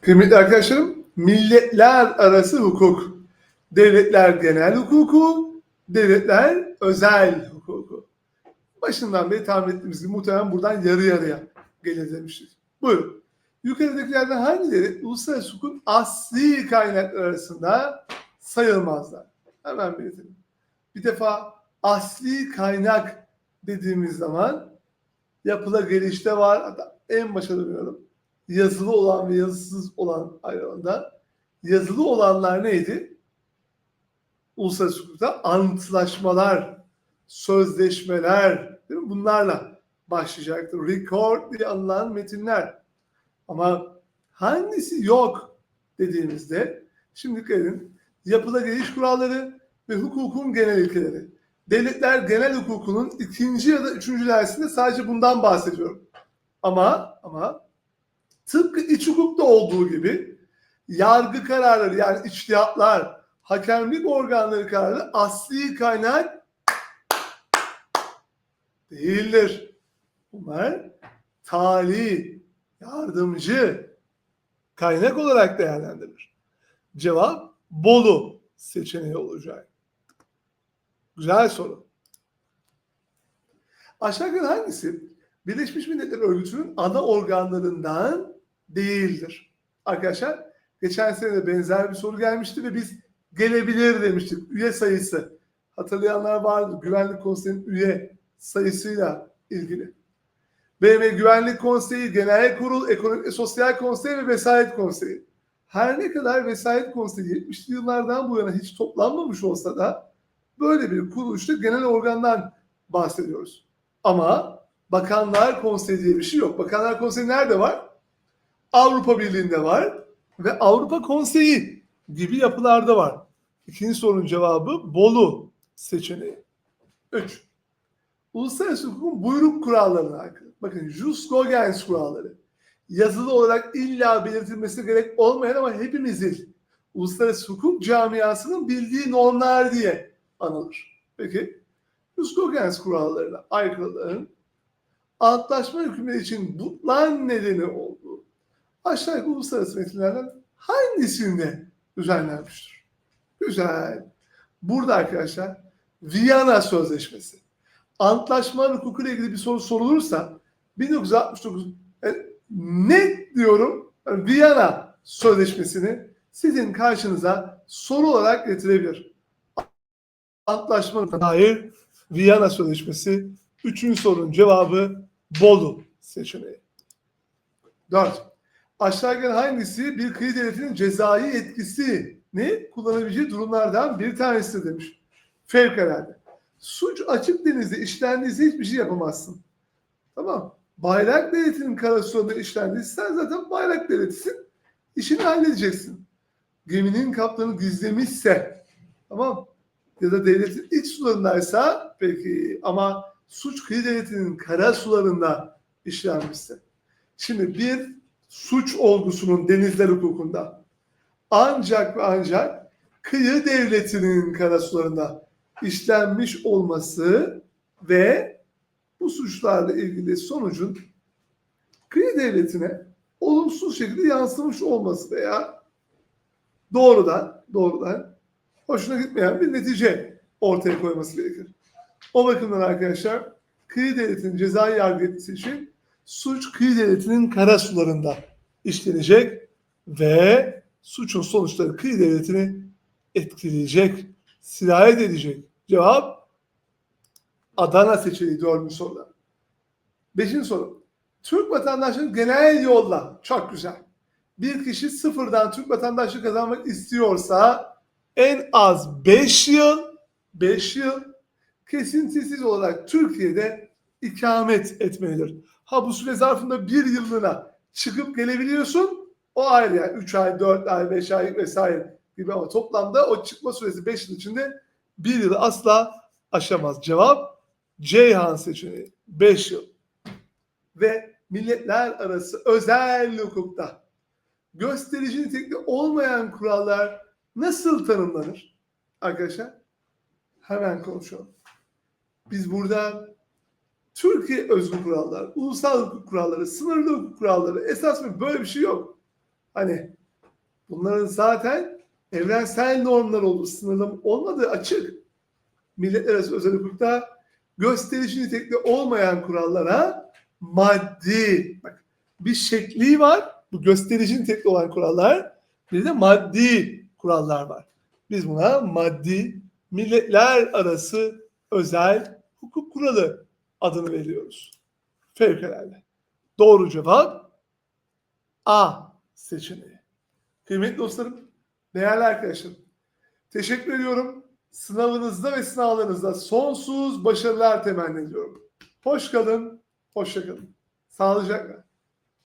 Kıymetli arkadaşlarım, milletler arası hukuk, devletler genel hukuku, devletler özel hukuku. Başından beri tahmin ettiğimiz gibi muhtemelen buradan yarı yarıya gelir demiştik. Buyurun. Yukarıdakilerden hangileri uluslararası hukukun asli kaynaklar arasında sayılmazlar? Hemen belirtelim. Bir defa asli kaynak dediğimiz zaman yapıla gelişte var. Hatta en başa dönüyorum yazılı olan ve yazısız olan ayrımında yazılı olanlar neydi? Uluslararası hukukta antlaşmalar, sözleşmeler değil mi? bunlarla başlayacaktır. Record diye anılan metinler. Ama hangisi yok dediğimizde şimdi dikkat edin. Yapıla geliş kuralları ve hukukun genel ilkeleri. Devletler genel hukukunun ikinci ya da üçüncü dersinde sadece bundan bahsediyorum. Ama ama tıpkı iç hukukta olduğu gibi yargı kararları yani içtihatlar, hakemlik organları kararları asli kaynak değildir. Bunlar tali, yardımcı kaynak olarak değerlendirilir. Cevap Bolu seçeneği olacak. Güzel soru. Aşağıdaki hangisi Birleşmiş Milletler Örgütü'nün ana organlarından değildir. Arkadaşlar geçen sene de benzer bir soru gelmişti ve biz gelebilir demiştik. Üye sayısı. Hatırlayanlar vardı. Güvenlik Konseyi'nin üye sayısıyla ilgili. BM Güvenlik Konseyi, Genel Kurul, Ekonomik ve Sosyal Konsey ve Vesayet Konseyi. Her ne kadar Vesayet Konseyi 70'li yıllardan bu yana hiç toplanmamış olsa da böyle bir kuruluşta genel organdan bahsediyoruz. Ama Bakanlar Konseyi diye bir şey yok. Bakanlar Konseyi nerede var? Avrupa Birliği'nde var ve Avrupa Konseyi gibi yapılarda var. İkinci sorunun cevabı Bolu seçeneği. 3. Uluslararası hukukun buyruk kurallarına aykırı. Bakın jus cogens kuralları. Yazılı olarak illa belirtilmesi gerek olmayan ama hepimizin uluslararası hukuk camiasının bildiği normlar diye anılır. Peki jus cogens kurallarına aykırılığın antlaşma hükümleri için butlan nedeni aşağıdaki uluslararası metinlerden hangisinde düzenlenmiştir? Güzel. Burada arkadaşlar Viyana Sözleşmesi. Antlaşma hukuku ile ilgili bir soru sorulursa 1969 e, net diyorum yani Viyana Sözleşmesi'ni sizin karşınıza soru olarak getirebilir. Antlaşma dair Viyana Sözleşmesi Üçüncü sorunun cevabı Bolu seçeneği. Dört. Aşağı gelen hangisi bir kıyı devletinin cezai etkisini kullanabileceği durumlardan bir tanesi demiş. Fevkalade. Suç açık denizde işlendiyse hiçbir şey yapamazsın. Tamam. Bayrak devletinin karasularında işlendiyse sen zaten bayrak devletisin. İşini halledeceksin. Geminin kaptanı gizlemişse tamam ya da devletin iç sularındaysa peki ama suç kıyı devletinin kara sularında işlenmişse. Şimdi bir suç olgusunun denizler hukukunda ancak ve ancak kıyı devletinin kara sularında işlenmiş olması ve bu suçlarla ilgili sonucun kıyı devletine olumsuz şekilde yansımış olması veya doğrudan doğrudan hoşuna gitmeyen bir netice ortaya koyması gerekir. O bakımdan arkadaşlar kıyı devletinin cezai yargı etmesi için suç kıyı devletinin kara sularında işlenecek ve suçun sonuçları kıyı devletini etkileyecek, sirayet edecek. Cevap Adana seçeneği dördüncü soruda. Beşinci soru. Türk vatandaşının genel yolla çok güzel. Bir kişi sıfırdan Türk vatandaşlığı kazanmak istiyorsa en az 5 yıl 5 yıl kesintisiz olarak Türkiye'de ikamet etmelidir. Ha bu süre zarfında bir yıllığına çıkıp gelebiliyorsun. O ayrı yani 3 ay, 4 ay, 5 ay vesaire gibi ama toplamda o çıkma süresi 5 yıl içinde bir yılı asla aşamaz. Cevap Ceyhan seçeneği 5 yıl. Ve milletler arası özel hukukta gösterici nitelikli olmayan kurallar nasıl tanımlanır? Arkadaşlar hemen konuşalım. Biz burada Türkiye özgü kurallar, ulusal hukuk kuralları, sınırlı hukuk kuralları esas mı böyle bir şey yok. Hani bunların zaten evrensel normlar olur. Sınırlama olmadığı açık. Milletler arası özel hukukta gösterici nitelikli olmayan kurallara maddi bak bir şekli var. Bu gösterici nitelikli olan kurallar. Bir de maddi kurallar var. Biz buna maddi milletler arası özel hukuk kuralı adını veriyoruz. Fevkalade. Doğru cevap A seçeneği. Kıymetli dostlarım, değerli arkadaşlarım. Teşekkür ediyorum. Sınavınızda ve sınavlarınızda sonsuz başarılar temenni ediyorum. Hoş kalın, hoşça kalın. Sağlıcakla.